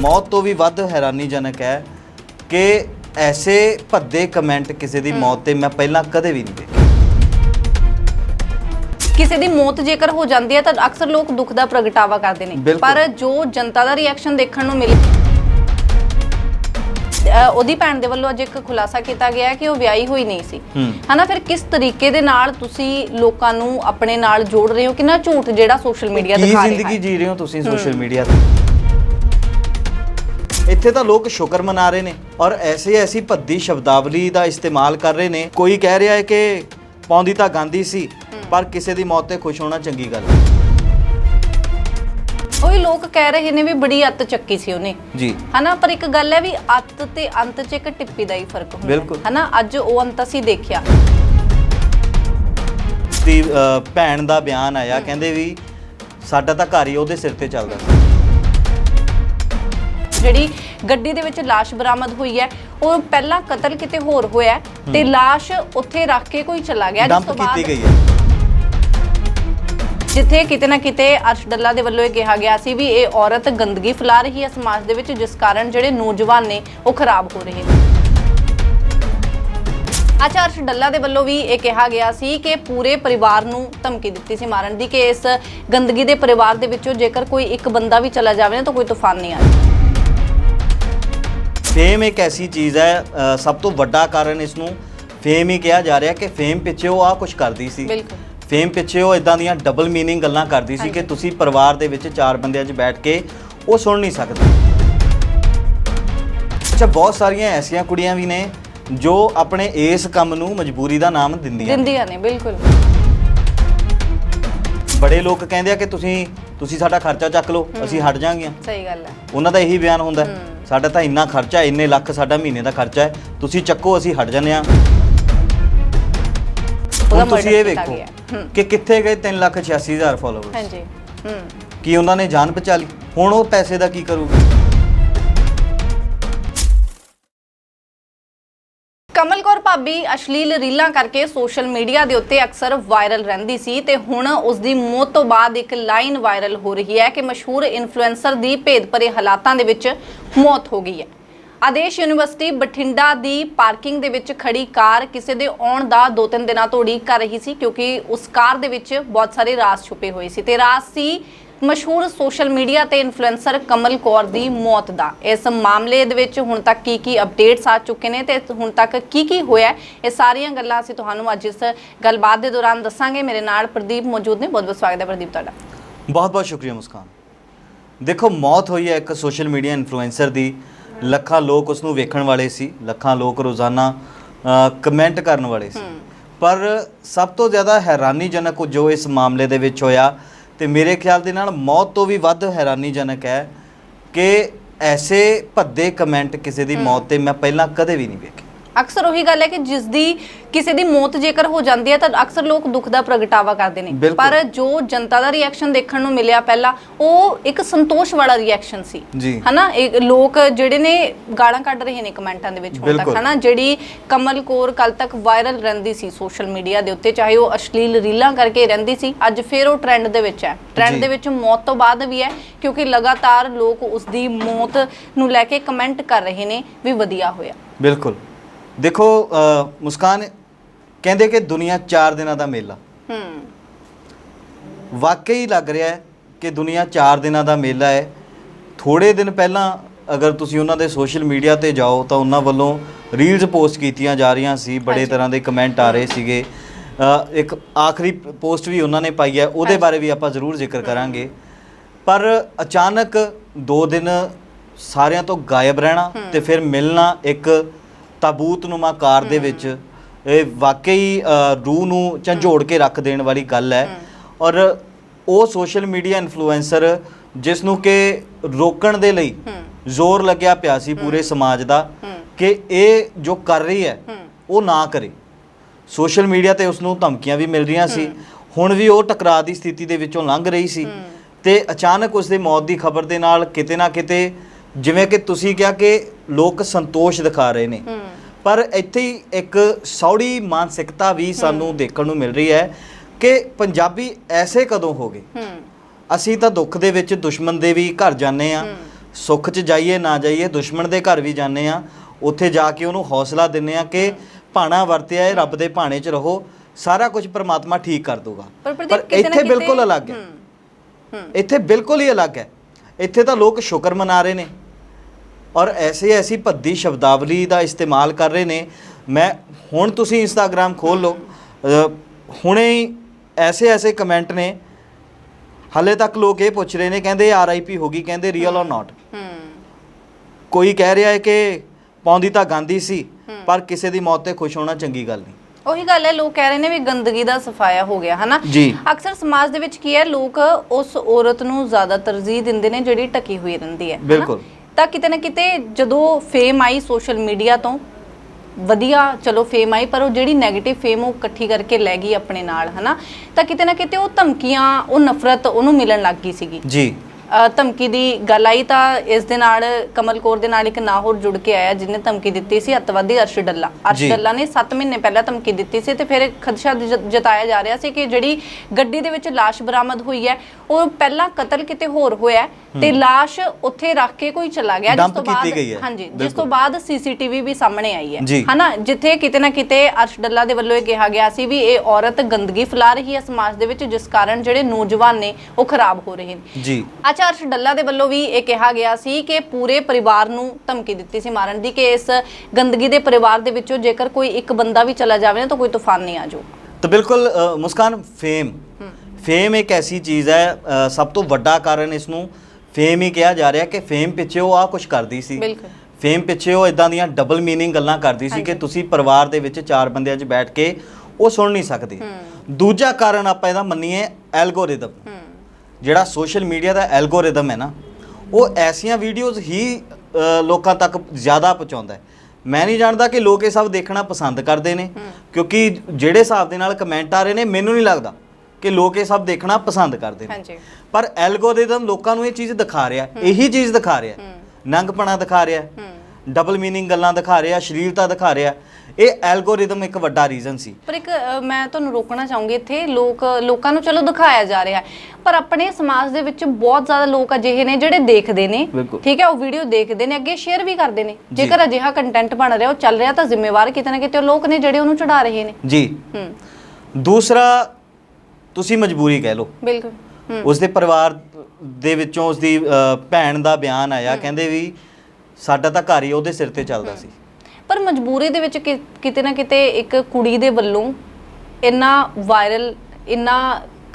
ਮੌਤ ਤੋਂ ਵੀ ਵੱਧ ਹੈਰਾਨੀਜਨਕ ਹੈ ਕਿ ਐਸੇ ਭੱਦੇ ਕਮੈਂਟ ਕਿਸੇ ਦੀ ਮੌਤ ਤੇ ਮੈਂ ਪਹਿਲਾਂ ਕਦੇ ਵੀ ਨਹੀਂ ਦੇਖੇ। ਕਿਸੇ ਦੀ ਮੌਤ ਜੇਕਰ ਹੋ ਜਾਂਦੀ ਹੈ ਤਾਂ ਅਕਸਰ ਲੋਕ ਦੁੱਖ ਦਾ ਪ੍ਰਗਟਾਵਾ ਕਰਦੇ ਨੇ। ਬਿਲਕੁਲ। ਪਰ ਜੋ ਜਨਤਾ ਦਾ ਰਿਐਕਸ਼ਨ ਦੇਖਣ ਨੂੰ ਮਿਲੇ ਅ, ਉਹਦੀ ਭੈਣ ਦੇ ਵੱਲੋਂ ਅੱਜ ਇੱਕ ਖੁਲਾਸਾ ਕੀਤਾ ਗਿਆ ਹੈ ਕਿ ਉਹ ਵਿਆਹੀ ਹੋਈ ਨਹੀਂ ਸੀ। ਹੂੰ। ਹਨਾ ਫਿਰ ਕਿਸ ਤਰੀਕੇ ਦੇ ਨਾਲ ਤੁਸੀਂ ਲੋਕਾਂ ਨੂੰ ਆਪਣੇ ਨਾਲ ਜੋੜ ਰਹੇ ਹੋ? ਕਿੰਨਾ ਝੂਠ ਜਿਹੜਾ ਸੋਸ਼ਲ ਮੀਡੀਆ ਕੀ ਦਿਖਾ ਰਿਹਾ ਜ਼ਿੰਦਗੀ ਹੈ? ਜੀ ਰਹੇ ਹੋ ਤੁਸੀਂ ਸੋਸ਼ਲ ਮੀਡੀਆ ਤੇ? ਇੱਥੇ ਤਾਂ ਲੋਕ ਸ਼ੁਕਰ ਮਨਾ ਰਹੇ ਨੇ ਔਰ ਐਸੀ ਐਸੀ ਭੱਦੀ ਸ਼ਬਦਾਵਲੀ ਦਾ ਇਸਤੇਮਾਲ ਕਰ ਰਹੇ ਨੇ। ਕੋਈ ਕਹਿ ਰਿਹਾ ਹੈ ਕਿ ਪੌਂਦੀ ਤਾਂ ਗਾਂਧੀ ਸੀ ਪਰ ਕਿਸੇ ਦੀ ਮੌਤ ਤੇ ਖੁਸ਼ ਹੋਣਾ ਚੰਗੀ ਗੱਲ ਹੈ। ਉਹੀ ਲੋਕ ਕਹਿ ਰਹੇ ਨੇ ਵੀ ਬੜੀ ਅੱਤ ਚੱਕੀ ਸੀ ਉਹਨੇ। ਜੀ। ਹਨਾ ਪਰ ਇੱਕ ਗੱਲ ਹੈ ਵੀ ਅੱਤ ਤੇ ਅੰਤ 'ਚ ਇੱਕ ਟਿੱਪੀ ਦਾ ਹੀ ਫ਼ਰਕ ਹੁੰਦਾ ਹੈ। ਬਿਲਕੁਲ। ਹਨਾ ਅੱਜ ਉਹ ਅੰਤ ਅਸੀਂ ਦੇਖਿਆ। ਦੀ ਅ, ਭੈਣ ਦਾ ਬਿਆਨ ਆਇਆ ਕਹਿੰਦੇ ਵੀ ਸਾਡਾ ਤਾਂ ਘਰ ਹੀ ਉਹਦੇ ਸਿਰ ਤੇ ਚੱਲਦਾ ਸੀ। ਜਿਹੜੀ ਗੱਡੀ ਦੇ ਵਿੱਚ লাশ ਬਰਾਮਦ ਹੋਈ ਹੈ ਉਹ ਪਹਿਲਾਂ ਕਤਲ ਕਿਤੇ ਹੋਰ ਹੋਇਆ ਹੈ ਤੇ লাশ ਉੱਥੇ ਰੱਖ ਕੇ ਕੋਈ ਚਲਾ ਗਿਆ ਡੰਪ ਕੀਤੀ ਗਈ ਹੈ ਜਿੱਥੇ ਕਿਤੇ ਨਾ ਕਿਤੇ ਅਰਸ਼ ਡੱਲਾ ਦੇ ਵੱਲੋਂ ਇਹ ਕਿਹਾ ਗਿਆ ਸੀ ਵੀ ਇਹ ਔਰਤ ਗੰਦਗੀ ਫੈਲਾ ਰਹੀ ਹੈ ਸਮਾਜ ਦੇ ਵਿੱਚ ਜਿਸ ਕਾਰਨ ਜਿਹੜੇ ਨੌਜਵਾਨ ਨੇ ਉਹ ਖਰਾਬ ਹੋ ਰਹੇ ਨੇ ਅੱਛਾ ਅਰਸ਼ ਡੱਲਾ ਦੇ ਵੱਲੋਂ ਵੀ ਇਹ ਕਿਹਾ ਗਿਆ ਸੀ ਕਿ ਪੂਰੇ ਪਰਿਵਾਰ ਨੂੰ ਧਮਕੀ ਦਿੱਤੀ ਸੀ ਮਾਰਨ ਦੀ ਕਿ ਇਸ ਗੰਦਗੀ ਦੇ ਪਰਿਵਾਰ ਦੇ ਵਿੱਚੋਂ ਜੇਕਰ ਕੋਈ ਇੱਕ ਬੰਦਾ ਵੀ ਚਲਾ ਜਾਵੇ ਨਾ ਤਾਂ ਕੋਈ ਤੂਫਾਨ ਨਹੀਂ ਆਏਗਾ ਫੇਮ ਇੱਕ ਐਸੀ ਚੀਜ਼ ਹੈ ਅ, ਸਭ ਤੋਂ ਵੱਡਾ ਕਾਰਨ ਇਸ ਨੂੰ ਫੇਮ ਹੀ ਕਿਹਾ ਜਾ ਰਿਹਾ ਕਿ ਫੇਮ ਪਿੱਛੇ ਉਹ ਆ ਕੁਝ ਕਰਦੀ ਸੀ। ਬਿਲਕੁਲ। ਫੇਮ ਪਿੱਛੇ ਉਹ ਇਦਾਂ ਦੀਆਂ ਡਬਲ ਮੀਨਿੰਗ ਗੱਲਾਂ ਕਰਦੀ ਸੀ ਕਿ। ਤੁਸੀਂ ਪਰਿਵਾਰ ਦੇ ਵਿੱਚ ਚਾਰ ਬੰਦਿਆਂ 'ਚ ਬੈਠ ਕੇ ਉਹ ਸੁਣ ਨਹੀਂ ਸਕਦੇ। ਅੱਛਾ ਬਹੁਤ ਸਾਰੀਆਂ ਐਸੀਆਂ ਕੁੜੀਆਂ ਵੀ ਨੇ ਜੋ ਆਪਣੇ ਇਸ ਕੰਮ ਨੂੰ ਮਜਬੂਰੀ ਦਾ ਨਾਮ ਦਿੰਦੀਆਂ ਨੇ। ਦਿੰਦੀਆਂ ਨੇ ਬਿਲਕੁਲ। ਬੜੇ ਲੋਕ ਕਹਿੰਦੇ ਆ ਕਿ ਤੁਸੀਂ ਤੁਸੀਂ ਸਾਡਾ ਖਰਚਾ ਚੱਕ ਲਓ ਅਸੀਂ ਹਟ ਜਾਾਂਗੀਆਂ। ਸਹੀ ਗੱਲ ਹੈ। ਉਹਨਾਂ ਦਾ ਇਹੀ ਬਿਆਨ ਹੁੰਦਾ। ਹੈ, ਸਾਡਾ ਤਾਂ ਇੰਨਾ ਖਰਚਾ ਇੰਨੇ ਲੱਖ ਸਾਡਾ ਮਹੀਨੇ ਦਾ ਖਰਚਾ ਹੈ। ਤੁਸੀਂ ਚੱਕੋ ਅਸੀਂ ਹਟ ਜਾਂਦੇ ਆ ਉਹਦਾ ਤੁਸੀਂ ਇਹ ਵੇਖੋ। ਕਿ ਕਿੱਥੇ ਗਏ 3 ਲੱਖ 86 ਹਜ਼ਾਰ ਫਾਲੋਅਰਸ ਹਾਂਜੀ। ਹੂੰ। ਕੀ ਉਹਨਾਂ ਨੇ ਜਾਨ ਬਚਾ ਲਈ? ਹੁਣ ਉਹ ਪੈਸੇ ਦਾ ਕੀ ਕਰੂਗੀ? ਭਾਬੀ ਅਸ਼ਲੀਲ ਰੀਲਾਂ ਕਰਕੇ ਸੋਸ਼ਲ ਮੀਡੀਆ ਦੇ ਉੱਤੇ ਅਕਸਰ ਵਾਇਰਲ ਰਹਿੰਦੀ ਸੀ ਤੇ ਹੁਣ ਉਸ ਦੀ ਮੌਤ ਤੋਂ ਬਾਅਦ ਇੱਕ ਲਾਈਨ ਵਾਇਰਲ ਹੋ ਰਹੀ ਹੈ ਕਿ ਮਸ਼ਹੂਰ ਇਨਫਲੂਐਂਸਰ ਦੀ ਭੇਦ ਹਾਲਾਤਾਂ ਦੇ ਵਿੱਚ ਮੌਤ ਹੋ ਗਈ ਹੈ। ਆਦੇਸ਼ ਯੂਨੀਵਰਸਿਟੀ ਬਠਿੰਡਾ ਦੀ ਪਾਰਕਿੰਗ ਦੇ ਵਿੱਚ ਖੜੀ ਕਾਰ ਕਿਸੇ ਦੇ ਆਉਣ ਦਾ ਦੋ ਤਿੰਨ ਦਿਨਾਂ ਤੋਂ ਉਡੀਕ ਕਰ ਰਹੀ ਸੀ ਕਿਉਂਕਿ ਉਸ ਕਾਰ ਦੇ ਵਿੱਚ ਬਹੁਤ ਸਾਰੇ ਰਾਸ ਛੁਪੇ ਹੋਏ ਸੀ ਤੇ ਰਾਸ ਸੀ ਮਸ਼ਹੂਰ ਸੋਸ਼ਲ ਮੀਡੀਆ ਤੇ ਇਨਫਲੂਐਂਸਰ ਕਮਲ ਕੌਰ ਦੀ ਮੌਤ ਦਾ। ਇਸ ਮਾਮਲੇ ਦੇ ਵਿੱਚ ਹੁਣ ਤੱਕ ਕੀ ਕੀ ਅਪਡੇਟਸ ਆ ਚੁੱਕੇ ਨੇ ਤੇ ਹੁਣ ਤੱਕ ਕੀ ਕੀ ਹੋਇਆ ਇਹ ਸਾਰੀਆਂ ਗੱਲਾਂ ਅਸੀਂ ਤੁਹਾਨੂੰ ਅੱਜ ਇਸ ਗੱਲਬਾਤ ਦੇ ਦੌਰਾਨ ਦੱਸਾਂਗੇ। ਮੇਰੇ ਨਾਲ ਪ੍ਰਦੀਪ ਮੌਜੂਦ ਨੇ। ਬਹੁਤ ਬਹੁਤ ਸਵਾਗਤ ਹੈ ਪ੍ਰਦੀਪ ਤੁਹਾਡਾ। ਬਹੁਤ ਬਹੁਤ ਸ਼ੁਕਰੀਆ ਮੁਸਕਾਨ। ਦੇਖੋ ਮੌਤ ਹੋਈ ਹੈ ਇੱਕ ਸੋਸ਼ਲ ਮੀਡੀਆ ਇਨਫਲੂਐਂਸਰ ਦੀ। ਲੱਖਾਂ ਲੋਕ ਉਸ ਨੂੰ ਵੇਖਣ ਵਾਲੇ ਸੀ। ਲੱਖਾਂ ਲੋਕ ਰੋਜ਼ਾਨਾ ਕਮੈਂਟ ਕਰਨ ਵਾਲੇ ਸੀ। ਪਰ ਸਭ ਤੋਂ ਜ਼ਿਆਦਾ ਹੈਰਾਨੀਜਨਕ ਜੋ ਇਸ ਮਾਮਲੇ ਦੇ ਵਿੱਚ ਹੋਇਆ ਤੇ ਮੇਰੇ ਖਿਆਲ ਦੇ ਨਾਲ ਮੌਤ ਤੋਂ ਵੀ ਵੱਧ ਹੈਰਾਨੀਜਨਕ ਹੈ ਕਿ ਐਸੇ ਭੱਦੇ ਕਮੈਂਟ ਕਿਸੇ ਦੀ ਮੌਤ ਤੇ ਮੈਂ ਪਹਿਲਾਂ ਕਦੇ ਵੀ ਨਹੀਂ ਵੇਖੇ। ਅਕਸਰ ਉਹੀ ਗੱਲ ਹੈ ਕਿ ਜਿਸ ਦੀ ਕਿਸੇ ਦੀ ਮੌਤ ਜੇਕਰ ਹੋ ਜਾਂਦੀ ਹੈ ਤਾਂ ਅਕਸਰ ਲੋਕ ਦੁੱਖ ਦਾ ਪ੍ਰਗਟਾਵਾ ਕਰਦੇ ਨੇ ਬਿਲਕੁਲ। ਪਰ ਜੋ ਜਨਤਾ ਦਾ ਰਿਐਕਸ਼ਨ ਦੇਖਣ ਨੂੰ ਮਿਲਿਆ ਪਹਿਲਾਂ ਉਹ ਇੱਕ ਸੰਤੋਸ਼ ਵਾਲਾ ਰਿਐਕਸ਼ਨ ਸੀ ਜੀ। ਹਨਾ ਇਹ ਲੋਕ ਜਿਹੜੇ ਨੇ ਗਾਲਾਂ ਕੱਢ ਰਹੇ ਨੇ ਕਮੈਂਟਾਂ ਦੇ ਵਿੱਚ ਹੁਣ ਤੱਕ ਬਿਲਕੁਲ। ਹਨਾ ਜਿਹੜੀ ਕਮਲ ਕੌਰ ਕੱਲ ਤੱਕ ਵਾਇਰਲ ਰਹਿੰਦੀ ਸੀ ਸੋਸ਼ਲ ਮੀਡੀਆ ਦੇ ਉੱਤੇ ਚਾਹੇ ਉਹ ਅਸ਼ਲੀਲ ਰੀਲਾਂ ਕਰਕੇ ਰਹਿੰਦੀ ਸੀ ਅੱਜ ਫਿਰ ਉਹ ਟ੍ਰੈਂਡ ਦੇ ਵਿੱਚ ਹੈ ਟ੍ਰੈਂਡ ਜੀ। ਦੇ ਵਿੱਚ ਮੌਤ ਤੋਂ ਬਾਅਦ ਵੀ ਹੈ ਕਿਉਂਕਿ ਲਗਾਤਾਰ ਲੋਕ ਉਸ ਦੀ ਮੌਤ ਨੂੰ ਲੈ ਕੇ ਕਮੈਂਟ ਕਰ ਰਹੇ ਨੇ ਵੀ ਵਧੀਆ ਹੋਇਆ ਬਿਲਕੁਲ ਦੇਖੋ ਮੁਸਕਾਨ ਕਹਿੰਦੇ ਕਿ ਦੁਨੀਆ 4 ਦਿਨਾਂ ਦਾ ਮੇਲਾ। ਹੂੰ। ਵਾਕਈ ਲੱਗ ਰਿਹਾ ਹੈ ਕਿ ਦੁਨੀਆ 4 ਦਿਨਾਂ ਦਾ ਮੇਲਾ ਹੈ। ਥੋੜੇ ਦਿਨ ਪਹਿਲਾਂ ਅਗਰ ਤੁਸੀਂ ਉਹਨਾਂ ਦੇ ਸੋਸ਼ਲ ਮੀਡੀਆ ਤੇ ਜਾਓ ਤਾਂ ਉਹਨਾਂ ਵੱਲੋਂ ਰੀਲਸ ਪੋਸਟ ਕੀਤੀਆਂ ਜਾ ਰਹੀਆਂ ਸੀ ਬੜੇ। ਤਰ੍ਹਾਂ ਦੇ ਕਮੈਂਟ ਆ ਰਹੇ ਸੀਗੇ। ਇੱਕ ਆਖਰੀ ਪੋਸਟ ਵੀ ਉਹਨਾਂ ਨੇ ਪਾਈ ਹੈ ਉਹਦੇ। ਬਾਰੇ ਵੀ ਆਪਾਂ ਜ਼ਰੂਰ ਜ਼ਿਕਰ ਕਰਾਂਗੇ। ਪਰ ਅਚਾਨਕ 2 ਦਿਨ ਸਾਰਿਆਂ ਤੋਂ ਗਾਇਬ ਰਹਿਣਾ ਤੇ ਫਿਰ ਮਿਲਣਾ ਇੱਕ ਤਾਬੂਤਨੁਮਾ ਕਾਰ ਦੇ ਵਿੱਚ ਇਹ ਵਾਕਈ ਅ, ਰੂਹ ਨੂੰ ਝੰਜੋੜ ਕੇ ਰੱਖ ਦੇਣ ਵਾਲੀ ਗੱਲ ਹੈ। ਔਰ ਉਹ ਸੋਸ਼ਲ ਮੀਡੀਆ ਇਨਫਲੂਐਂਸਰ ਜਿਸ ਨੂੰ ਕਿ ਰੋਕਣ ਦੇ ਲਈ ਜ਼ੋਰ ਲੱਗਿਆ ਪਿਆ ਸੀ ਪੂਰੇ ਸਮਾਜ ਦਾ ਕਿ ਇਹ ਜੋ ਕਰ ਰਹੀ ਹੈ ਉਹ ਨਾ ਕਰੇ। ਸੋਸ਼ਲ ਮੀਡੀਆ ਤੇ ਉਸ ਨੂੰ ਧਮਕੀਆਂ ਵੀ ਮਿਲ ਰਹੀਆਂ ਸੀ। ਹੁਣ ਵੀ ਉਹ ਟਕਰਾਅ ਦੀ ਸਥਿਤੀ ਦੇ ਵਿੱਚੋਂ ਲੰਘ ਰਹੀ ਸੀ। ਤੇ ਅਚਾਨਕ ਉਸ ਦੇ ਮੌਤ ਦੀ ਖਬਰ ਦੇ ਨਾਲ ਕਿਤੇ ਨਾ ਕਿਤੇ ਜਿਵੇਂ ਕਿ ਤੁਸੀਂ ਕਿਹਾ ਕਿ ਲੋਕ ਸੰਤੋਸ਼ ਦਿਖਾ ਰਹੇ ਨੇ। ਪਰ ਇੱਥੇ ਹੀ ਇੱਕ ਸੌੜੀ ਮਾਨਸਿਕਤਾ ਵੀ ਸਾਨੂੰ ਦੇਖਣ ਨੂੰ ਮਿਲ ਰਹੀ ਹੈ ਕਿ ਪੰਜਾਬੀ ਐਸੇ ਕਦੋਂ ਹੋ ਗਏ? ਅਸੀਂ ਤਾਂ ਦੁੱਖ ਦੇ ਵਿੱਚ ਦੁਸ਼ਮਣ ਦੇ ਵੀ ਘਰ ਜਾਂਦੇ ਆ ਸੁੱਖ 'ਚ ਜਾਈਏ ਨਾ ਜਾਈਏ ਦੁਸ਼ਮਣ ਦੇ ਘਰ ਵੀ ਜਾਂਦੇ ਆ ਉੱਥੇ ਜਾ ਕੇ ਉਹਨੂੰ ਹੌਸਲਾ ਦਿੰਨੇ ਆ ਕਿ ਭਾਣਾ ਵਰਤਿਆ ਹੈ ਰੱਬ ਦੇ ਭਾਣੇ 'ਚ ਰਹੋ। ਸਾਰਾ ਕੁਝ ਪ੍ਰਮਾਤਮਾ ਠੀਕ ਕਰ ਦੂਗਾ ਪਰ ਇੱਥੇ ਬਿਲਕੁਲ ਅਲੱਗ ਹੂੰ। ਇੱਥੇ ਬਿਲਕੁਲ ਹੀ ਅਲੱਗ ਹੈ। ਇੱਥੇ ਤਾਂ ਲੋਕ ਸ਼ੁਕਰ ਮਨਾ ਰਹੇ ਨੇ। ਔਰ ਐਸੀ ਐਸੀ ਭੱਦੀ ਸ਼ਬਦਾਵਲੀ ਦਾ ਇਸਤੇਮਾਲ ਕਰ ਰਹੇ ਨੇ। ਮੈਂ ਹੁਣ ਤੁਸੀਂ ਇੰਸਟਾਗ੍ਰam ਖੋਲ ਲਓ। ਹੁਣੇ ਹੀ ਐਸੇ ਐਸੇ ਕਮੈਂਟ ਨੇ। ਹਲੇ ਤੱਕ ਲੋਕ ਇਹ ਪੁੱਛ ਰਹੇ ਨੇ ਕਹਿੰਦੇ ਆਰਆਈਪੀ ਹੋ ਗਈ ਕਹਿੰਦੇ ਰੀਅਲ অর ਨਾਟ ਕੋਈ ਕਹਿ ਰਿਹਾ ਹੈ ਕਿ ਪਾਉਂਦੀ ਤਾਂ ਗਾਂਧੀ ਸੀ ਪਰ ਕਿਸੇ ਦੀ ਮੌਤ ਤੇ ਖੁਸ਼ ਹੋਣਾ ਚੰਗੀ ਗੱਲ ਨਹੀਂ। ਉਹੀ ਗੱਲ ਹੈ ਲੋਕ ਕਹਿ ਰਹੇ ਨੇ ਵੀ ਗੰਦਗੀ ਦਾ ਸਫਾਇਆ ਹੋ ਗਿਆ ਹਨਾ। ਅਕਸਰ ਸਮਾਜ ਦੇ ਵਿੱਚ ਕੀ ਹੈ ਲੋਕ ਉਸ ਔਰਤ ਨੂੰ ਜ਼ਿਆਦਾ ਤਰਜੀਹ ਦਿੰਦੇ ਨੇ ਜਿਹੜੀ ਟਕੀ ਹੋਈ ਰਹਿੰਦੀ ਹੈ? ਬਿਲਕੁਲ। ਤਾਂ ਕਿਤੇ ਨਾ ਕਿਤੇ ਜਦੋਂ ਫੇਮ ਆਈ ਸੋਸ਼ਲ ਮੀਡੀਆ ਤੋਂ ਵਧੀਆ ਚਲੋ ਫੇਮ ਆਈ ਪਰ ਉਹ ਜਿਹੜੀ 네ਗੇਟਿਵ ਫੇਮ ਉਹ ਇਕੱਠੀ ਕਰਕੇ ਲੈ ਗਈ ਆਪਣੇ ਨਾਲ ਹਨਾ? ਤਾਂ ਕਿਤੇ ਨਾ ਕਿਤੇ ਉਹ ਧਮਕੀਆਂ ਉਹ ਨਫ਼ਰਤ ਉਹਨੂੰ ਮਿਲਣ ਲੱਗ ਗਈ ਸੀਗੀ। ਜੀ। ਧਮਕੀ ਦੀ ਗੱਲ ਆਈ ਤਾਂ ਇਸ ਦੇ ਨਾਲ ਕਮਲ ਕੌਰ ਦੇ ਨਾਲ ਇੱਕ ਨਾਂ ਹੋਰ ਜੁੜ ਕੇ ਆਇਆ ਜਿਹਨੇ ਧਮਕੀ ਦਿੱਤੀ ਸੀ ਅੱਤਵਾਦੀ ਅਰਸ਼ ਡੱਲਾ। ਅਰਸ਼। ਡੱਲਾ ਨੇ 7 ਮਹੀਨੇ ਪਹਿਲਾਂ ਧਮਕੀ ਦਿੱਤੀ ਸੀ ਤੇ ਫਿਰ ਖਦਸ਼ਾ ਜਤਾਇਆ ਜਾ ਰਿਹਾ ਸੀ ਕਿ ਜਿਹੜੀ ਗੱਡੀ ਦੇ ਵਿੱਚ ਲਾਸ਼ ਬਰਾਮਦ ਹੋਈ ਹੈ ਉਹ ਪਹਿਲਾਂ ਕਤਲ ਕਿਤੇ ਹੋਰ ਹੋਇਆ ਤੇ ਲਾਸ਼ ਉੱਥੇ ਰੱਖ ਕੇ ਕੋਈ ਚਲਾ ਗਿਆ ਕੀਤੀ ਗਈ ਹੈ। ਹਾਂਜੀ ਜਿਸ। ਤੋਂ ਬਾਅਦ ਸੀਸੀਟੀਵੀ ਵੀ ਸਾਹਮਣੇ ਆਈ ਹੈ। ਹਨਾ ਜਿੱਥੇ ਕਿਤੇ ਨਾ ਕਿਤੇ ਅਰਸ਼ ਡੱਲਾ ਦੇ ਵੱਲੋਂ ਇਹ ਕਿਹਾ ਗਿਆ ਸੀ ਵੀ ਇਹ ਔਰਤ ਗੰਦਗੀ ਫੈਲਾ ਰਹੀ ਹੈ ਸਮਾਜ ਦੇ ਵਿੱਚ ਜਿਸ ਕਾਰਨ ਜਿਹੜੇ ਨੌਜਵਾਨ ਨੇ ਉਹ ਖਰਾਬ ਹੋ ਰਹੇ ਨੇ। ਜੀ। ਅੱਛਾ ਅਰਸ਼ ਡੱਲਾ ਦੇ ਵੱਲੋਂ ਵੀ ਇਹ ਕਿਹਾ ਗਿਆ ਸੀ ਕਿ ਪੂਰੇ ਪਰਿਵਾਰ ਨੂੰ ਧਮਕੀ ਦਿੱਤੀ ਸੀ ਮਾਰਨ ਦੀ ਕਿ ਇਸ ਗੰਦਗੀ ਦੇ ਪਰਿਵਾਰ ਦੇ ਵਿੱਚੋਂ ਜੇਕਰ ਕੋਈ ਇੱਕ ਬੰਦਾ ਵੀ ਚਲਾ ਜਾਵੇ ਨਾ ਤਾਂ ਕੋਈ ਤੂਫਾਨ ਨਹੀਂ ਆਜੂ ਤਾਂ ਬਿਲਕੁਲ ਮੁਸਕਾਨ ਫੇਮ। ਫੇਮ ਇੱਕ ਐਸੀ ਚੀਜ਼ ਹੈ ਸਭ ਤੋਂ ਵੱਡਾ ਕਾਰਨ ਇਸ ਨੂੰ ਫੇਮ ਹੀ ਕਿਹਾ ਜਾ ਰਿਹਾ ਕਿ ਫੇਮ ਪਿੱਛੇ ਉਹ ਆ ਕੁਝ ਕਰਦੀ ਸੀ। ਬਿਲਕੁਲ। ਫੇਮ ਪਿੱਛੇ ਉਹ ਇਦਾਂ ਦੀਆਂ ਡਬਲ ਮੀਨਿੰਗ ਗੱਲਾਂ ਕਰਦੀ ਸੀ ਕਿ। ਤੁਸੀਂ ਪਰਿਵਾਰ ਦੇ ਵਿੱਚ ਚਾਰ ਬੰਦਿਆਂ 'ਚ ਬੈਠ ਕੇ ਉਹ ਸੁਣ ਨਹੀਂ ਸਕਦੇ। ਦੂਜਾ ਕਾਰਨ ਆਪਾਂ ਇਹਦਾ ਮੰਨੀਏ ਐਲਗੋਰਿਦਮ ਜਿਹੜਾ ਸੋਸ਼ਲ ਮੀਡੀਆ ਦਾ ਐਲਗੋਰਿਦਮ ਹੈ ਨਾ ਉਹ ਐਸੀਆਂ ਵੀਡੀਓਜ਼ ਹੀ ਲੋਕਾਂ ਤੱਕ ਜ਼ਿਆਦਾ ਪਹੁੰਚਾਉਂਦਾ ਹੈ। ਮੈਂ ਨਹੀਂ ਜਾਣਦਾ ਕਿ ਲੋਕ ਇਹ ਸਭ ਦੇਖਣਾ ਪਸੰਦ ਕਰਦੇ ਨੇ ਕਿਉਂਕਿ ਜਿਹੜੇ ਹਿਸਾਬ ਦੇ ਨਾਲ ਕਮੈਂਟ ਆ ਰਹੇ ਨੇ ਮੈਨੂੰ ਨਹੀਂ ਲੱਗਦਾ। ਕਿ ਲੋਕ ਇਹ ਸਭ ਦੇਖਣਾ ਪਸੰਦ ਕਰਦੇ ਨੇ। ਪਰ ਐਲਗੋਰਿਦਮ ਲੋਕਾਂ ਨੂੰ ਇਹ ਚੀਜ਼ ਦਿਖਾ ਰਿਹਾ ਇਹੀ ਚੀਜ਼ ਦਿਖਾ ਰਿਹਾ। ਨੰਗਪਣਾ ਦਿਖਾ ਰਿਹਾ। ਡਬਲ ਮੀਨਿੰਗ ਗੱਲਾਂ ਦਿਖਾ ਰਿਹਾ ਅਸ਼ਲੀਲਤਾ ਦਿਖਾ ਰਿਹਾ। ਇਹ ਐਲਗੋਰਿਦਮ ਇੱਕ ਵੱਡਾ ਰੀਜ਼ਨ ਸੀ। ਪਰ ਇੱਕ ਮੈਂ ਤੁਹਾਨੂੰ ਰੋਕਣਾ ਚਾਹੂੰਗੀ ਇੱਥੇ ਲੋਕ ਲੋਕਾਂ ਨੂੰ ਚਲੋ ਦਿਖਾਇਆ ਜਾ ਰਿਹਾ। ਪਰ ਆਪਣੇ ਸਮਾਜ ਦੇ ਵਿੱਚ ਬਹੁਤ ਜ਼ਿਆਦਾ ਲੋਕ ਅਜਿਹੇ ਨੇ ਜਿਹੜੇ ਦੇਖਦੇ ਨੇ। ਠੀਕ ਹੈ ਉਹ ਵੀਡੀਓ ਦੇਖਦੇ ਨੇ ਅੱਗੇ ਸ਼ੇਅਰ ਵੀ ਕਰਦੇ ਨੇ। ਜੇਕਰ ਅਜਿਹਾ ਕੰਟੈਂਟ ਬਣ ਰਿਹਾ ਉਹ ਚੱਲ ਰਿਹਾ ਤਾਂ ਜ਼ਿੰਮੇਵਾਰ ਕਿਤੇ ਨਾ ਕਿਤੇ ਲੋਕ ਨੇ ਜਿਹੜੇ ਉਹਨੂੰ ਚੜਾ ਰਹੇ ਨੇ। ਜੀ। ਹੂੰ। ਦੂਸਰਾ ਤੁਸੀਂ ਮਜਬੂਰੀ ਕਹਿ ਲਓ। ਬਿਲਕੁਲ ਹੂੰ। ਉਸ ਦੇ ਪਰਿਵਾਰ ਦੇ ਵਿੱਚੋਂ ਉਸ ਦੀ ਭੈਣ ਦਾ ਬਿਆਨ ਆਇਆ ਕਹਿੰਦੇ ਵੀ ਸਾਡਾ ਤਾਂ ਘਰ ਹੀ ਉਹਦੇ ਸਿਰ ਤੇ ਚੱਲਦਾ ਸੀ। ਪਰ ਮਜਬੂਰੀ ਦੇ ਵਿੱਚ ਕਿ- ਕਿਤੇ ਨਾ ਕਿਤੇ ਇੱਕ ਕੁੜੀ ਦੇ ਵੱਲੋਂ ਇੰਨਾ ਵਾਇਰਲ ਇੰਨਾ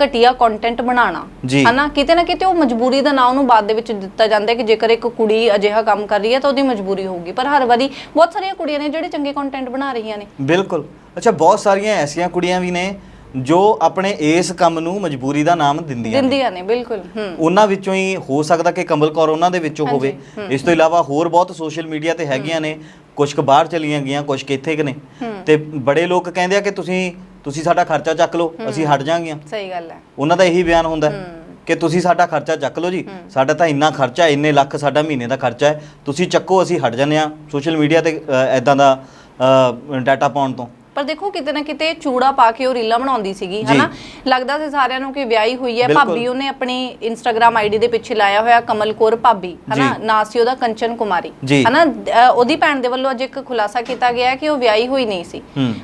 ਘਟੀਆ ਕੰਟੈਂਟ ਬਣਾਉਣਾ ਜੀ। ਹਨਾ? ਕਿਤੇ ਨਾ ਕਿਤੇ ਉਹ ਮਜਬੂਰੀ ਦਾ ਨਾਂ ਉਹਨੂੰ ਬਾਅਦ ਦੇ ਵਿੱਚ ਦਿੱਤਾ ਜਾਂਦਾ ਹੈ ਕਿ ਜੇਕਰ ਇੱਕ ਕੁੜੀ ਅਜਿਹਾ ਕੰਮ ਕਰ ਰਹੀ ਹੈ ਤਾਂ ਉਹਦੀ ਮਜਬੂਰੀ ਹੋਊਗੀ। ਪਰ ਹਰ ਵਾਰੀ ਬਹੁਤ ਸਾਰੀਆਂ ਕੁੜੀਆਂ ਨੇ ਜਿਹੜੇ ਚੰਗੇ ਕੰਟੈਂਟ ਬਣਾ ਰਹੀਆਂ ਨੇ। ਬਿਲਕੁਲ। ਅੱਛਾ ਬਹੁਤ ਸਾਰੀਆਂ ਐਸੀਆਂ ਕੁੜੀਆਂ ਵੀ ਨੇ ਜੋ ਆਪਣੇ ਇਸ ਕੰਮ ਨੂੰ ਮਜਬੂਰੀ ਦਾ ਨਾਮ ਦਿੰਦੀਆਂ ਨੇ। ਦਿੰਦੀਆਂ ਨੇ ਬਿਲਕੁਲ ਹੂੰ। ਉਹਨਾਂ ਵਿੱਚੋਂ ਹੀ ਹੋ ਸਕਦਾ ਕਿ ਕਮਲ ਕੌਰ ਉਹਨਾਂ ਦੇ ਵਿੱਚੋਂ ਹੋਵੇ। ਇਸ ਤੋਂ ਇਲਾਵਾ ਹੋਰ ਬਹੁਤ ਸੋਸ਼ਲ ਮੀਡੀਆ ਤੇ ਹੈਗੀਆਂ ਨੇ ਕੁਝ ਕੁ ਬਾਹਰ ਚਲੀਆਂ ਗਈਆਂ ਕੁਝ ਕੁ ਇੱਥੇ ਕੁ ਨੇ। ਤੇ ਬੜੇ ਲੋਕ ਕਹਿੰਦੇ ਆ ਕਿ ਤੁਸੀਂ ਤੁਸੀਂ ਸਾਡਾ ਖਰਚਾ ਚੱਕ ਲਓ ਅਸੀਂ ਹਟ ਜਾਾਂਗੀਆਂ। ਸਹੀ ਗੱਲ ਹੈ। ਉਹਨਾਂ ਦਾ ਇਹੀ ਬਿਆਨ ਹੁੰਦਾ ਹੈ ਕਿ ਤੁਸੀਂ ਸਾਡਾ ਖਰਚਾ ਚੱਕ ਲਓ ਜੀ। ਸਾਡਾ ਤਾਂ ਇੰਨਾ ਖਰਚਾ ਇੰਨੇ ਲੱਖ ਸਾਡਾ ਮਹੀਨੇ ਦਾ ਖਰਚਾ ਹੈ। ਤੁਸੀਂ ਚੱਕੋ ਅਸੀਂ ਹਟ ਜਾਂਦੇ ਆ ਸੋਸ਼ਲ ਮੀਡੀਆ ਤੇ ਐਦਾਂ ਦਾ ਡਾਟਾ ਪਾਉਣ ਤੋਂ। ਪਰ ਦੇਖੋ ਕਿਤੇ ਨਾ ਕਿਤੇ ਚੂੜਾ ਪਾ ਕੇ ਉਹ ਰੀਲਾਂ ਬਣਾਉਂਦੀ ਸੀਗੀ। ਹਨਾ? ਲੱਗਦਾ ਸੀ ਸਾਰਿਆਂ ਨੂੰ ਕਿ ਵਿਆਹੀ ਹੋਈ ਹੈ। ਭਾਬੀ ਉਹਨੇ ਆਪਣੀ ਇੰਸਟਾਗ੍ਰam ਆਈਡੀ ਦੇ ਪਿੱਛੇ ਲਾਇਆ ਹੋਇਆ ਕਮਲ ਕੌਰ ਭਾਬੀ ਹਨਾ। ਨਾਂ ਸੀ ਉਹਦਾ ਕੰਚਨ ਕੁਮਾਰੀ। ਹਨਾ? ਉਹਦੀ ਭੈਣ ਦੇ ਵੱਲੋਂ ਅੱਜ ਇੱਕ ਖੁਲਾਸਾ ਕੀਤਾ ਗਿਆ ਹੈ ਕਿ ਉਹ ਵਿਆਹੀ ਹੋਈ ਨਹੀਂ ਸੀ।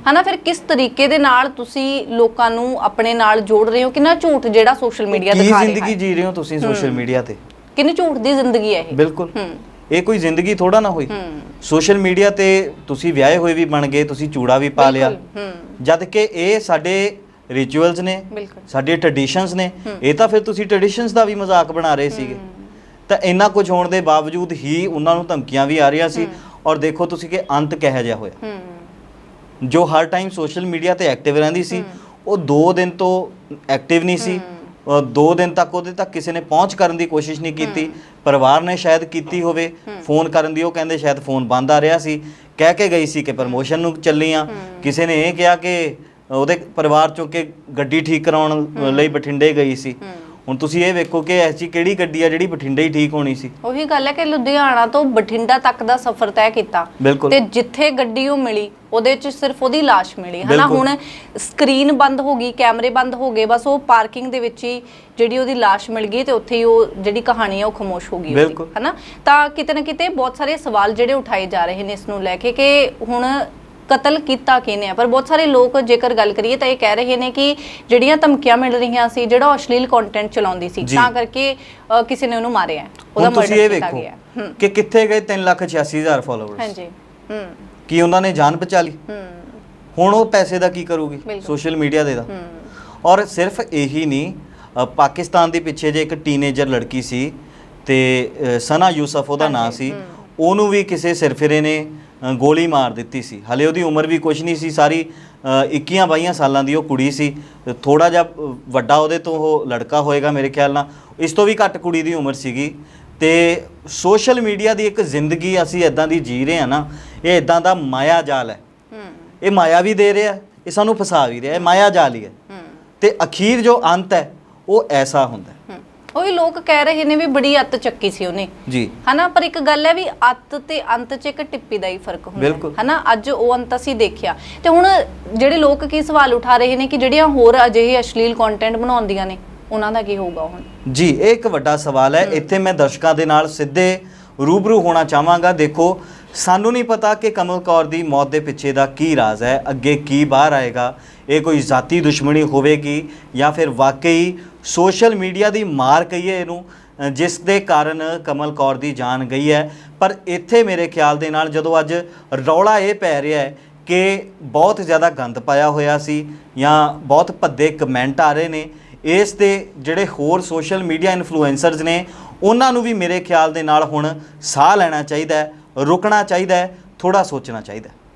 ਹਨਾ? ਫਿਰ ਕਿਸ ਤਰੀਕੇ ਦੇ ਨਾਲ ਤੁਸੀਂ ਲੋਕਾਂ ਨੂੰ ਆਪਣੇ ਨਾਲ ਜੋੜ ਰਹੇ ਹੋ? ਕਿੰਨਾ ਝੂਠ ਜਿਹੜਾ ਸੋਸ਼ਲ ਮੀਡੀਆ ਕੀ ਦਿਖਾ ਰਿਹਾ ਜ਼ਿੰਦਗੀ ਹੈ? ਜੀ ਰਹੇ ਹੋ ਤੁਸੀਂ ਸੋਸ਼ਲ ਮੀਡੀਆ ਤੇ? ਕਿੰਨੀ ਝੂਠ ਦੀ ਜ਼ਿੰਦਗੀ ਹੈ ਇਹ? ਬਿਲਕੁਲ। ਹੂੰ। ਇਹ ਕੋਈ ਜ਼ਿੰਦਗੀ ਥੋੜਾ ਨਾ ਹੋਈ। ਸੋਸ਼ਲ ਮੀਡੀਆ ਤੇ ਤੁਸੀਂ ਵਿਆਹੇ ਹੋਏ ਵੀ ਬਣ ਗਏ ਤੁਸੀਂ ਚੂੜਾ ਵੀ ਪਾ ਲਿਆ। ਜਦ ਕਿ ਇਹ ਸਾਡੇ ਰਿਚੁਅਲਸ ਨੇ ਸਾਡੇ ਟ੍ਰੈਡੀਸ਼ਨਸ ਨੇ। ਇਹ ਤਾਂ ਫਿਰ ਤੁਸੀਂ ਟ੍ਰੈਡੀਸ਼ਨਸ ਦਾ ਵੀ ਮਜ਼ਾਕ ਬਣਾ ਰਹੇ ਸੀਗੇ। ਤਾਂ ਇੰਨਾ ਕੁਝ ਹੋਣ ਦੇ ਬਾਵਜੂਦ ਹੀ ਉਹਨਾਂ ਨੂੰ ਧਮਕੀਆਂ ਵੀ ਆ ਰਹੀਆਂ ਸੀ ਔਰ ਦੇਖੋ ਤੁਸੀਂ ਕਿ ਅੰਤ ਕਿਹੋ ਜਿਹਾ ਹੋਇਆ। ਜੋ ਹਰ ਟਾਈਮ ਸੋਸ਼ਲ ਮੀਡੀਆ ਤੇ ਐਕਟਿਵ ਰਹਿੰਦੀ ਸੀ ਉਹ 2 ਦਿਨ ਤੋਂ ਐਕਟਿਵ ਨਹੀਂ ਸੀ। 2 ਦਿਨ ਤੱਕ ਉਹਦੇ ਤੱਕ ਕਿਸੇ ਨੇ ਪਹੁੰਚ ਕਰਨ ਦੀ ਕੋਸ਼ਿਸ਼ ਨਹੀਂ ਕੀਤੀ ਪਰਿਵਾਰ ਨੇ ਸ਼ਾਇਦ ਕੀਤੀ ਹੋਵੇ ਫੋਨ ਕਰਨ ਦੀ ਉਹ ਕਹਿੰਦੇ ਸ਼ਾਇਦ ਫੋਨ ਬੰਦ ਆ ਰਿਹਾ ਸੀ। ਕਹਿ ਕੇ ਗਈ ਸੀ ਕਿ ਪ੍ਰਮੋਸ਼ਨ ਨੂੰ ਚੱਲੀ ਆ ਕਿਸੇ ਨੇ ਇਹ ਕਿਹਾ ਕਿ ਉਹਦੇ ਪਰਿਵਾਰ ਚੋਂ ਕਿ ਗੱਡੀ ਠੀਕ ਕਰਾਉਣ ਲਈ ਬਠਿੰਡੇ ਗਈ ਸੀ। ਹੁਣ ਤੁਸੀਂ ਇਹ ਵੇਖੋ ਕਿ ਐਸੀ ਕਿਹੜੀ ਗੱਡੀ ਆ ਜਿਹੜੀ ਬਠਿੰਡੇ ਹੀ ਠੀਕ ਹੋਣੀ ਸੀ ਉਹੀ ਗੱਲ ਹੈ ਕਿ ਲੁਧਿਆਣਾ ਤੋਂ ਬਠਿੰਡਾ ਤੱਕ ਦਾ ਸਫ਼ਰ ਤੈਅ ਕੀਤਾ ਬਿਲਕੁਲ। ਤੇ ਜਿੱਥੇ ਗੱਡੀ ਉਹ ਮਿਲੀ ਉਹਦੇ 'ਚ ਸਿਰਫ ਉਹਦੀ ਲਾਸ਼ ਮਿਲੀ ਹਨਾ ਬਿਲਕੁਲ। ਹੁਣ ਸਕਰੀਨ ਬੰਦ ਹੋ ਗਈ ਕੈਮਰੇ ਬੰਦ ਹੋ ਗਏ ਬਸ ਉਹ ਪਾਰਕਿੰਗ ਦੇ ਵਿੱਚ ਹੀ ਜਿਹੜੀ ਉਹਦੀ ਲਾਸ਼ ਮਿਲ ਗਈ ਤੇ ਉੱਥੇ ਹੀ ਉਹ ਜਿਹੜੀ ਕਹਾਣੀ ਹੈ ਉਹ ਖਮੋਸ਼ ਹੋ ਗਈ ਉਹਦੀ, ਬਿਲਕੁਲ। ਹਨਾ ਤਾਂ ਕਿਤੇ ਨਾ ਕਿਤੇ ਬਹੁਤ ਸਾਰੇ ਸਵਾਲ ਜਿਹੜੇ ਉਠਾਏ ਜਾ ਰਹੇ ਨੇ ਇਸ ਨੂੰ ਲੈ ਕੇ ਕਿ ਹੁਣ ਕਤਲ ਕੀਤਾ ਕਿਹਨੇ ਆ? ਪਰ ਬਹੁਤ ਸਾਰੇ ਲੋਕ ਜੇਕਰ ਗੱਲ ਕਰੀਏ ਤਾਂ ਇਹ ਕਹਿ ਰਹੇ ਨੇ ਕਿ ਜਿਹੜੀਆਂ ਧਮਕੀਆਂ ਮਿਲ ਰਹੀਆਂ ਸੀ ਜਿਹੜਾ ਅਸ਼ਲੀਲ ਕੰਟੈਂਟ ਚਲਾਉਂਦੀ ਸੀ। ਤਾਂ ਕਰਕੇ ਅ, ਕਿਸੇ ਨੇ ਉਹਨੂੰ ਮਾਰਿਆ ਹੈ, ਉਹਦਾ ਹੁਣ ਤੁਸੀਂ ਮਰਡਰ ਇਹ ਕੀਤਾ ਵੇਖੋ ਗਿਆ ਹੂੰ। ਕਿ ਕਿੱਥੇ ਗਏ 386000 ਫਾਲੋਅਰਸ ਹਾਂਜੀ। ਹੂੰ। ਕੀ ਉਹਨਾਂ ਨੇ ਜਾਨ ਬਚਾ ਲਈ? ਹੂੰ। ਹੁਣ ਉਹ ਪੈਸੇ ਦਾ ਕੀ ਕਰੂਗੀ? ਬਿਲਕੁਲ। ਸੋਸ਼ਲ ਮੀਡੀਆ ਦੇ ਦਾ। ਹੂੰ। ਔਰ ਸਿਰਫ ਇਹੀ ਨਹੀਂ ਅ, ਪਾਕਿਸਤਾਨ ਦੇ ਪਿੱਛੇ ਜੇ ਇੱਕ ਟੀਨੇਜਰ ਲੜਕੀ ਸੀ ਤੇ ਅ, ਸਨਾ ਯੂਸਫ ਉਹਦਾ ਨਾਂ ਸੀ। ਉਹਨੂੰ ਵੀ ਕਿਸੇ ਸਿਰਫਿਰੇ ਨੇ ਗੋਲੀ ਮਾਰ ਦਿੱਤੀ ਸੀ। ਹਲੇ ਉਹਦੀ ਉਮਰ ਵੀ ਕੁਝ ਨਹੀਂ ਸੀ। ਸਾਰੀ 21 22 ਸਾਲਾਂ ਦੀ ਉਹ ਕੁੜੀ ਸੀ। ਥੋੜਾ ਜਿਹਾ ਵੱਡਾ ਉਹਦੇ ਤੋਂ ਉਹ ਲੜਕਾ ਹੋਏਗਾ ਮੇਰੇ ਖਿਆਲ ਨਾਲ। ਇਸ ਤੋਂ ਵੀ ਘੱਟ ਕੁੜੀ ਦੀ ਉਮਰ ਸੀਗੀ। ਤੇ ਸੋਸ਼ਲ ਮੀਡੀਆ ਦੀ ਇੱਕ ਜ਼ਿੰਦਗੀ ਅਸੀਂ ਇਦਾਂ ਦੀ ਜੀ ਰਹੇ ਹਾਂ ਨਾ ਇਹ ਇਦਾਂ ਦਾ ਮਾਇਆ ਜਾਲ ਹੈ। ਇਹ ਮਾਇਆ ਵੀ ਦੇ ਰਿਹਾ ਇਹ ਸਾਨੂੰ ਫਸਾ ਵੀ ਰਿਹਾ ਇਹ ਮਾਇਆ ਜਾਲ ਹੀ ਹੈ। ਤੇ ਅਖੀਰ ਜੋ ਅੰਤ ਹੈ ਉਹ ਐਸਾ ਹੁੰਦਾ ਹੂੰ। ਉਹੀ ਲੋਕ ਕਹਿ ਰਹੇ ਨੇ ਵੀ ਬੜੀ ਅੱਤ ਚੱਕੀ ਸੀ ਉਹਨੇ। ਜੀ। ਹਨਾ ਪਰ ਇੱਕ ਗੱਲ ਹੈ ਵੀ ਅੱਤ ਤੇ ਅੰਤ 'ਚ ਇੱਕ ਟਿੱਪੀ ਦਾ ਹੀ ਫ਼ਰਕ ਹੁੰਦਾ ਹੈ। ਬਿਲਕੁਲ। ਹਨਾ ਅੱਜ ਉਹ ਅੰਤ ਅਸੀਂ ਦੇਖਿਆ। ਤੇ ਹੁਣ ਜਿਹੜੇ ਲੋਕ ਕੀ ਸਵਾਲ ਉਠਾ ਰਹੇ ਨੇ ਕਿ ਜਿਹੜੀਆਂ ਹੋਰ ਅਜਿਹੇ ਅਸ਼ਲੀਲ ਕੰਟੈਂਟ ਬਣਾਉਂਦੀਆਂ ਨੇ ਉਹਨਾਂ ਦਾ ਕੀ ਹੋਊਗਾ ਹੁਣ? ਜੀ ਇਹ ਇੱਕ ਵੱਡਾ ਸਵਾਲ ਹੈ। ਇੱਥੇ ਮੈਂ ਦਰਸ਼ਕਾਂ ਦੇ ਨਾਲ ਸਿੱਧੇ ਰੂਬਰੂ ਹੋਣਾ ਚਾਹਾਂਗਾ। ਦੇਖੋ ਸਾਨੂੰ ਨਹੀਂ ਪਤਾ ਕਿ ਕਮਲ ਕੌਰ ਦੀ ਮੌਤ ਦੇ ਪਿੱਛੇ ਦਾ ਕੀ ਰਾਜ਼ ਹੈ, ਅੱਗੇ ਕੀ ਬਾਹਰ ਆਏਗਾ, ਇਹ ਕੋਈ ਜ਼ਾਤੀ ਦੁਸ਼ਮਣੀ ਹੋਵੇਗੀ ਜਾਂ ਫਿਰ ਵਾਕਈ ਸੋਸ਼ਲ ਮੀਡੀਆ ਦੀ ਮਾਰ ਕਹੀਏ ਇਹਨੂੰ ਜਿਸ ਦੇ ਕਾਰਨ ਕਮਲ ਕੌਰ ਦੀ ਜਾਨ ਗਈ ਹੈ। ਪਰ ਇੱਥੇ ਮੇਰੇ ਖਿਆਲ ਦੇ ਨਾਲ ਜਦੋਂ ਅੱਜ ਰੌਲਾ ਇਹ ਪੈ ਰਿਹਾ ਹੈ ਕਿ ਬਹੁਤ ਜ਼ਿਆਦਾ ਗੰਦ ਪਾਇਆ ਹੋਇਆ ਸੀ ਜਾਂ ਬਹੁਤ ਭੱਦੇ ਕਮੈਂਟ ਆ ਰਹੇ ਨੇ, ਇਸ ਦੇ ਜਿਹੜੇ ਹੋਰ ਸੋਸ਼ਲ ਮੀਡੀਆ ਇਨਫਲੂਐਂਸਰਸ ਨੇ, ਉਹਨਾਂ ਨੂੰ ਵੀ ਮੇਰੇ ਖਿਆਲ ਦੇ ਨਾਲ ਹੁਣ ਸਾਹ ਲੈਣਾ ਚਾਹੀਦਾ ਹੈ। ਰੁਕਣਾ ਚਾਹੀਦਾ ਹੈ ਥੋੜਾ ਸੋਚਣਾ ਚਾਹੀਦਾ